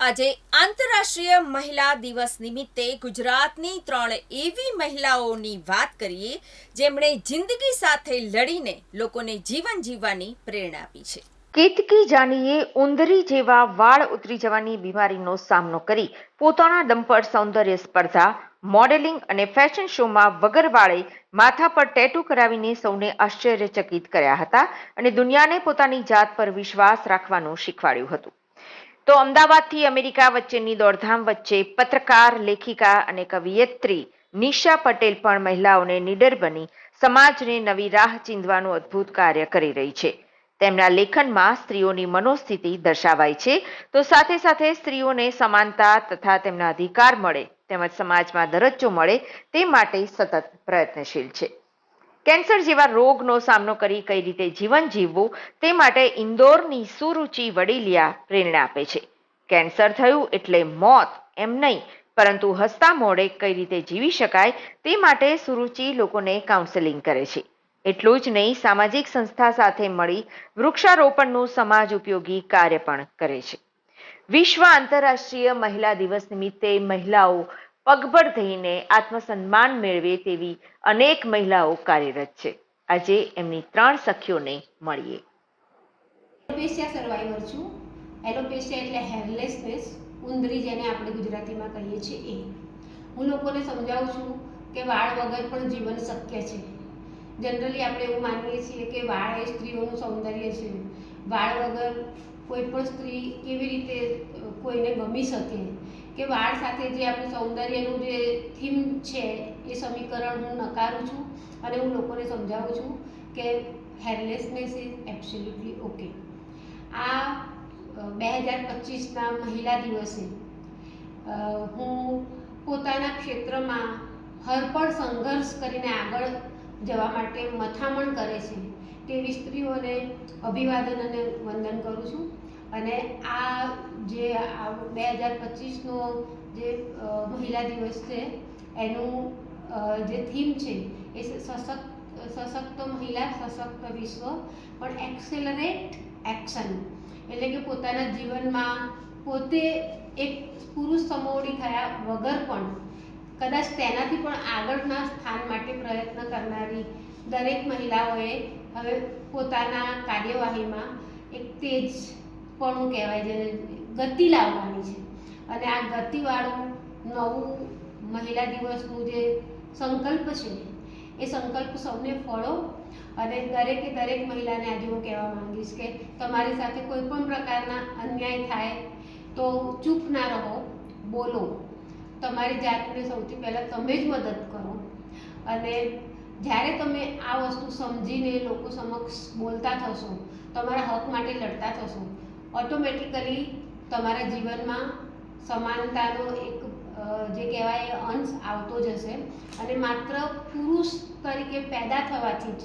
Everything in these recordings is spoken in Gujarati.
આજે આંતરરાષ્ટ્રીય મહિલા દિવસ નિમિત્તે ગુજરાતની ત્રણ એવી મહિલાઓની વાત કરીએ, જેમણે જિંદગી સાથે લડીને લોકોને જીવન જીવવાની પ્રેરણા આપી છે. કેતકી જાનીએ ઉંદરી જેવા વાળ ઉતરી જવાની બીમારીનો સામનો કરી પોતાના દમ પર સૌંદર્ય સ્પર્ધા, મોડેલિંગ અને ફેશન શોમાં વગર વાળે માથા પર ટેટુ કરાવીને સૌને આશ્ચર્યચકિત કર્યા હતા અને દુનિયાને પોતાની જાત પર વિશ્વાસ રાખવાનું શીખવાડ્યું હતું. તો અમદાવાદથી અમેરિકા વચ્ચેની દોડધામ વચ્ચે પત્રકાર, લેખિકા અને કવિયત્રી નિશા પટેલ પણ મહિલાઓને નીડર બની સમાજને નવી રાહ ચીંધવાનું અદ્ભુત કાર્ય કરી રહી છે. તેમના લેખનમાં સ્ત્રીઓની મનોસ્થિતિ દર્શાવાય છે. તો સાથે સાથે સ્ત્રીઓને સમાનતા તથા તેમના અધિકાર મળે, તેમજ સમાજમાં દરજ્જો મળે, તે માટે સતત પ્રયત્નશીલ છે. કેન્સર જેવા રોગનો સામનો કરી કઈ રીતે જીવન જીવવું, તે માટે ઇન્દોરની સુરુચિ વડીલિયા પ્રેરણા આપે છે. કેન્સર થયું એટલે મોત, એમ નહીં. પરંતુ હસતા મોડે કઈ રીતે જીવી શકાય તે માટે સુરુચિ લોકોને કાઉન્સેલિંગ કરે છે. એટલું જ નહીં, સામાજિક સંસ્થા સાથે મળી વૃક્ષારોપણનું સમાજ ઉપયોગી કાર્ય પણ કરે છે. વિશ્વ આંતરરાષ્ટ્રીય મહિલા દિવસ નિમિત્તે મહિલાઓ પગભર થઈને આત્મસન્માન મેળવે તેવી અનેક મહિલાઓ કાર્યરત છે. આજે એમની ત્રણ સખીઓને મળીએ. સર્વાઈવર છું. એલોપેશિયા એટલે હેરલેસનેસ ઉંદરી જેને આપણે ગુજરાતીમાં કહીએ છીએ. એ હું લોકોને સમજાવું છું કે વાળ વગર પણ જીવન શક્ય છે. જનરલી આપણે એવું માનીએ છીએ કે વાળ એ સ્ત્રીઓનું સૌંદર્ય છે. વાળ વગર કોઈ પણ સ્ત્રી કેવી રીતે કોઈને ગમી શકે? કે વાળ સાથે જે આપણું સૌંદર્યનું જે થીમ છે એ સમીકરણ હું નકારું છું અને હું લોકોને સમજાવું છું કે હેરલેસનેસ ઇઝ એબ્સોલ્યુટલી ઓકે આ બે હજાર પચીસના મહિલા દિવસે હું પોતાના ક્ષેત્રમાં હરપળ સંઘર્ષ કરીને આગળ જવા માટે મથામણ કરે છે, તેવી સ્ત્રીઓને અભિવાદન અને વંદન કરું છું. અને આ જે બે હજાર પચીસનો જે મહિલા દિવસ છે, એનું જે થીમ છે એ સશક્ત સશક્ત મહિલા, સશક્ત વિશ્વ, પણ એક્સેલરેટ એક્શન. એટલે કે પોતાના જીવનમાં પોતે એક પુરુષ સમોવડી થયા વગર પણ કદાચ તેનાથી પણ આગળના સ્થાન માટે પ્રયત્ન કરનારી દરેક મહિલાઓએ હવે પોતાના કાર્યવાહીમાં એક તેજ પણ કહેવાય જેને ગતિ લાવવાની છે. અને આ ગતિવાળું નવું મહિલા દિવસનું જે સંકલ્પ છે, એ સંકલ્પ સૌને ફળો અને દરેકે દરેક મહિલાને આજે હું કહેવા માંગીશ કે તમારી સાથે કોઈ પણ પ્રકારના અન્યાય થાય તો ચૂપ ના રહો, બોલો. તમારી જાતને સૌથી પહેલાં તમે જ મદદ કરો. અને જ્યારે તમે આ વસ્તુ સમજીને લોકો સમક્ષ બોલતા થશો, તમારા હક માટે લડતા થશો ઓટોમેટિકલી તમારા જીવનમાં સમાનતાનો એક જે કહેવાય અંશ આવતો જશે. અને માત્ર પુરુષ તરીકે પેદા થવાથી જ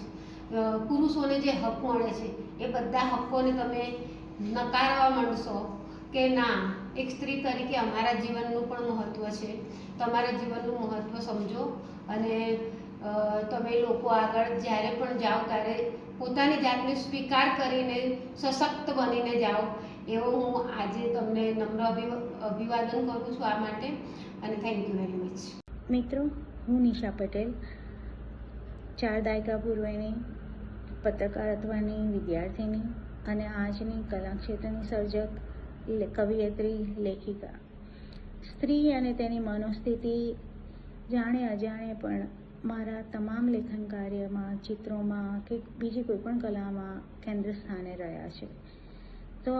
પુરુષોને જે હક મળે છે, એ બધા હકોને તમે નકારવા માંડશો કે ના, એક સ્ત્રી તરીકે અમારા જીવનનું પણ મહત્ત્વ છે. તમારા જીવનનું મહત્ત્વ સમજો અને તમે લોકો આગળ જ્યારે પણ જાઓ ત્યારે પોતાની જાતને સ્વીકાર કરીને સશક્ત બનીને જાઓ. એવો હું આજે તમને નમ્ર અભિ- અભિવાદન કરું છું આ માટે અને થેન્ક યુ વેરી મચ મિત્રો, હું નિશા પટેલ ચાર દાયકા પૂર્વેની, પત્રકારત્વની, વિદ્યાર્થીની અને આજની કલાક્ષેત્રની સર્જક કવિયત્રી, લેખિકા. સ્ત્રી અને તેની મનોસ્થિતિ જાણે અજાણે પણ મારા તમામ લેખન કાર્યમાં, ચિત્રોમાં કે બીજી કોઈ પણ કલામાં કેન્દ્ર સ્થાને રહ્યા છે. તો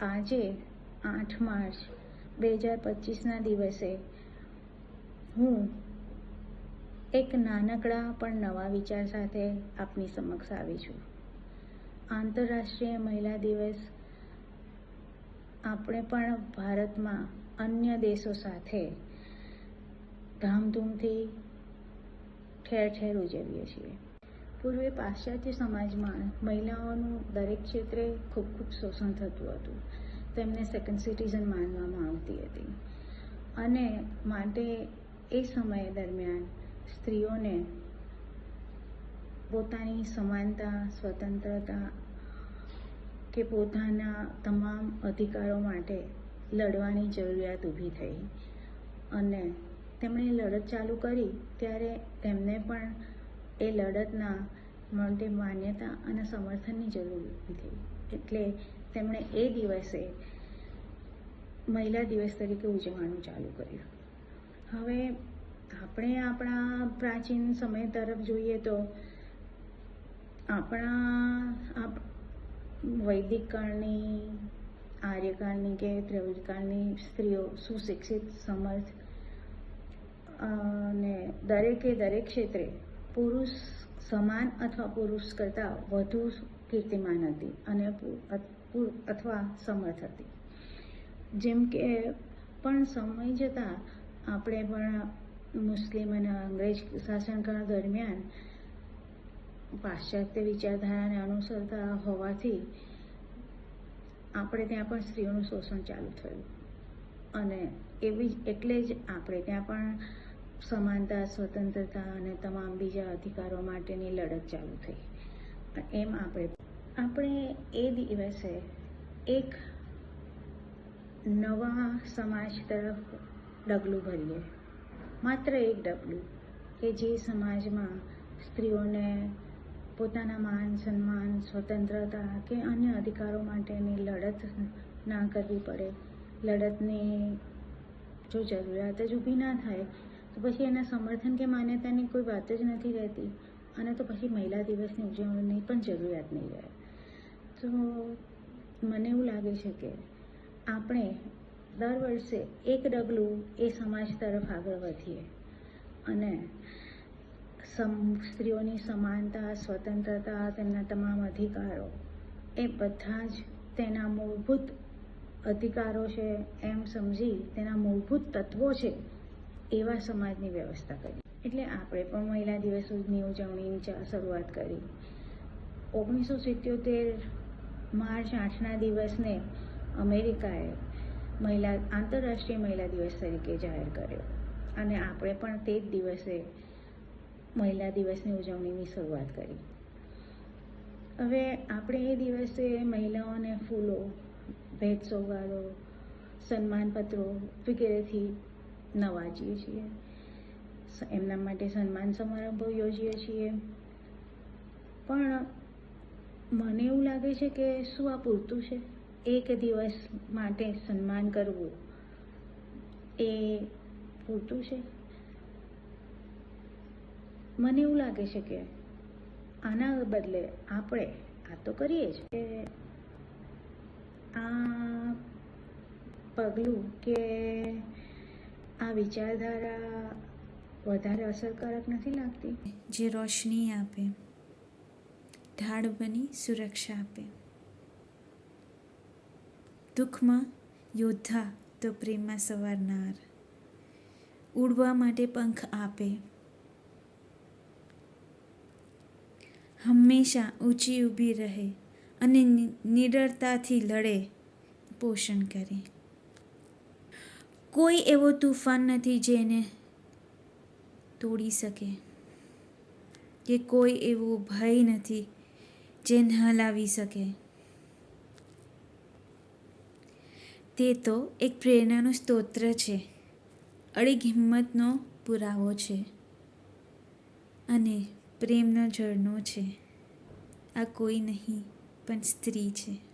આજે, આઠ માર્ચ, બે હજાર પચીસના દિવસે હું એક નાનકડા પણ નવા વિચાર સાથે આપની સમક્ષ આવી છું. આંતરરાષ્ટ્રીય મહિલા દિવસ આપણે પણ ભારતમાં અન્ય દેશો સાથે ધામધૂમથી ઠેર ઠેર ઉજવીએ છીએ. પૂર્વે પાશ્ચાત્ય સમાજમાં મહિલાઓનું દરેક ક્ષેત્રે ખૂબ ખૂબ શોષણ થતું હતું. તેમને સેકન્ડ સિટીઝન માનવામાં આવતી હતી. અને માટે એ સમય દરમિયાન સ્ત્રીઓને પોતાની સમાનતા, સ્વતંત્રતા કે પોતાના તમામ અધિકારો માટે લડવાની જરૂરિયાત ઊભી થઈ. અને તેમણે લડત ચાલુ કરી ત્યારે તેમને પણ એ લડતના માટે માન્યતા અને સમર્થનની જરૂર ઊભી થઈ. એટલે તેમણે એ દિવસે મહિલા દિવસ તરીકે ઉજવવાનું ચાલુ કર્યું. હવે આપણે આપણા પ્રાચીન સમય તરફ જોઈએ તો આપણા આપ વૈદિક કાળની, આર્યકાળની કે દ્રવિડકાળની સ્ત્રીઓ સુશિક્ષિત, સમર્થ અને દરેકે દરેક ક્ષેત્રે પુરુષ સમાન અથવા પુરુષ કરતાં વધુ કીર્તિમાન હતી અને અથવા સમર્થ હતી. જેમ કે પણ સમય જતાં આપણે પણ મુસ્લિમ અને અંગ્રેજ શાસનકાળ દરમિયાન પાશ્ચાત્ય વિચારધારાને અનુસરતા હોવાથી આપણે ત્યાં પણ સ્ત્રીઓનું શોષણ ચાલુ થયું. અને એવી એટલે જ આપણે ત્યાં પણ સમાનતા, સ્વતંત્રતા અને તમામ બીજા અધિકારો માટેની લડત ચાલુ થઈ. એમ આપણે આપણે એ દિવસે એક નવા સમાજ તરફ ડગલું ભરીએ. માત્ર એક ડબલું કે જે સમાજમાં સ્ત્રીઓને પોતાના માન સન્માન, સ્વતંત્રતા કે અન્ય અધિકારો માટેની લડત ના કરવી પડે. લડતની જો જરૂરિયાત જ ઊભી ના થાય, તો પછી એના સમર્થન કે માન્યતાની કોઈ વાત જ નથી રહેતી અને તો પછી મહિલા દિવસની ઉજવણીની પણ જરૂરિયાત નહીં રહે. તો મને એવું લાગે છે કે આપણે દર વર્ષે એક ડગલું એ સમાજ તરફ આગળ વધીએ અને સમ, સ્ત્રીઓની સમાનતા, સ્વતંત્રતા, તેમના તમામ અધિકારો એ બધા જ તેના મૂળભૂત અધિકારો છે એમ સમજી તેના મૂળભૂત તત્વો છે એવા સમાજની વ્યવસ્થા કરી. એટલે આપણે પણ મહિલા દિવસની ઉજવણીની શરૂઆત કરી. ઓગણીસો સિત્યોતેર માર્ચ આઠના દિવસને અમેરિકાએ મહિલા, આંતરરાષ્ટ્રીય મહિલા દિવસ તરીકે જાહેર કર્યો. અને આપણે પણ તે જ દિવસે મહિલા દિવસની ઉજવણીની શરૂઆત કરી. હવે આપણે એ દિવસે મહિલાઓને ફૂલો, ભેટ સોગાદો સન્માનપત્રો વગેરેથી નવાજીએ છીએ. એમના માટે સન્માન સમારંભો યોજીએ છીએ. પણ મને એવું લાગે છે કે શું આ પૂરતું છે? એક દિવસ માટે સન્માન કરવું એ પૂરતું છે? મને એવું લાગે છે કે આના બદલે આપણે આ તો કરીએ જ. કે આ પગલું કે આ વિચારધારા વધારે અસરકારક નથી લાગતી? જે રોશની આપે, ઢાળ બની સુરક્ષા આપે. દુઃખમાં યોદ્ધા તો પ્રેમમાં સવારનાર. ઉડવા માટે પંખ આપે. હંમેશા ઊંચી ઊભી રહે અને નિડરતાથી લડે, પોષણ કરે. કોઈ એવો તુફાન નથી જેને તોડી શકે. કે કોઈ એવો ભય નથી જેને હલાવી શકે. તે તો એક પ્રેરણાનું સ્તોત્ર છે. અડીગ હિંમતનો પુરાવો છે. અને પ્રેમનો ઝરણો છે. આ કોઈ નહીં, પણ સ્ત્રી છે.